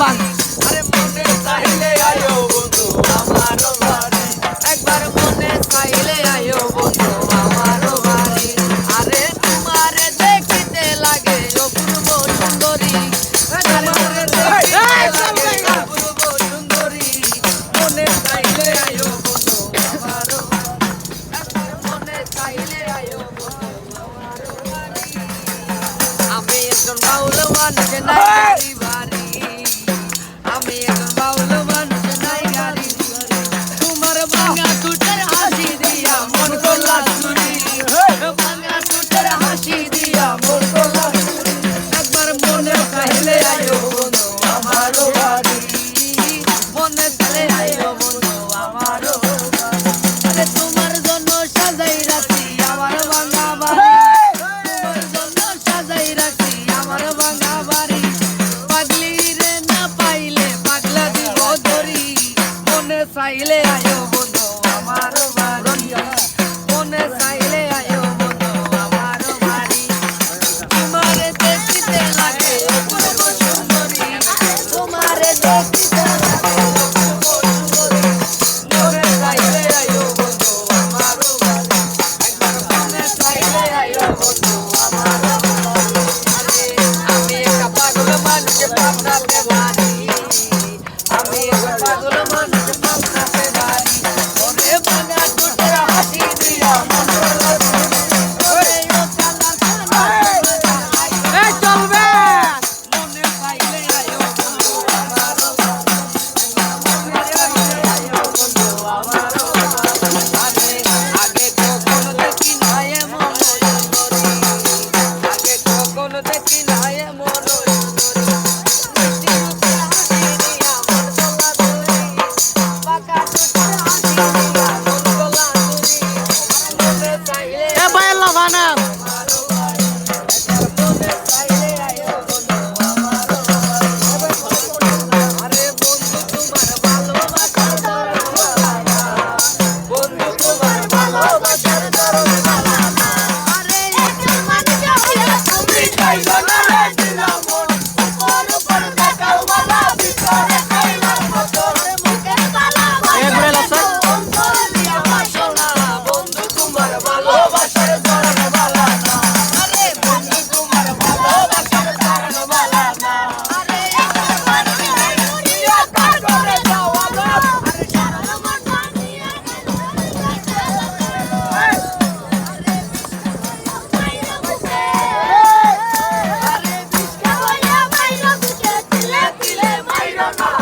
Bug মনে চাইলে আয়ো বন্ধু আমার মনে চাইলে আয়ো বন্ধু আমার বাড়ি। দেখিতে লাগে অপূর্ব সুন্দরী। লাগে অপূর্ব সুন্দরী। মনে আয়ো বন্ধু মনে চাইলে আয়ো বন্ধু আমার বাড়ি। আমি একজন বাউল মানুষ নাই Panama.